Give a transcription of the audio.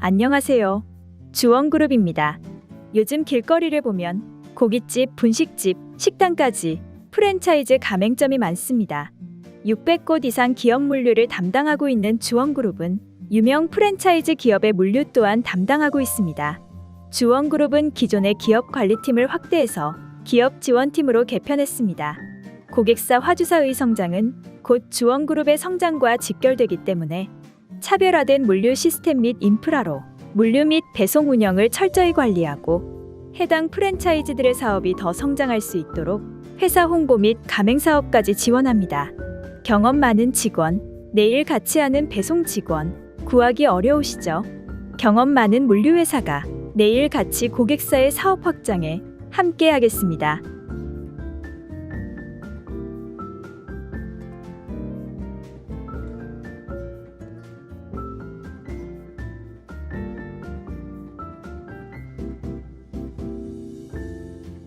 안녕하세요. 주원그룹입니다. 요즘 길거리를 보면 고깃집, 분식집, 식당까지 프랜차이즈 가맹점이 많습니다. 600곳 이상 기업 물류를 담당하고 있는 주원그룹은 유명 프랜차이즈 기업의 물류 또한 담당하고 있습니다. 주원그룹은 기존의 기업 관리팀을 확대해서 기업 지원팀으로 개편했습니다. 고객사 화주사의 성장은 곧 주원그룹의 성장과 직결되기 때문에 차별화된 물류 시스템 및 인프라로 물류 및 배송 운영을 철저히 관리하고 해당 프랜차이즈들의 사업이 더 성장할 수 있도록 회사 홍보 및 가맹 사업까지 지원합니다. 경험 많은 직원, 내일 같이 하는 배송 직원, 구하기 어려우시죠? 경험 많은 물류 회사가 내일 같이 고객사의 사업 확장에 함께 하겠습니다.